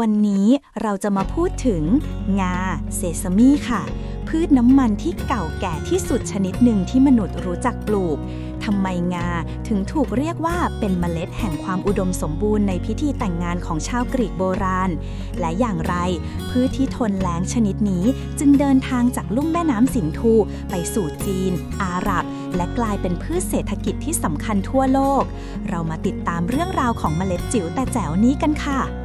วันนี้เราจะมาพูดถึง งาเซซามิค่ะ พืชน้ำมันที่เก่าแก่ที่สุดชนิดหนึ่งที่มนุษย์รู้จักปลูกทำไมงาถึงถูกเรียกว่าเป็นเมล็ดแห่งความอุดมสมบูรณ์ในพิธีแต่งงานของชาวกรีกโบราณ และอย่างไร พืชที่ทนแล้งชนิดนี้จึงเดินทางจากลุ่มแม่น้ำสินธุไปสู่จีน อาหรับ และกลายเป็นพืชเศรษฐกิจที่สำคัญทั่วโลก เรามาติดตามเรื่องราวของเมล็ดจิ๋วแต่แจ๋วนี้กันค่ะ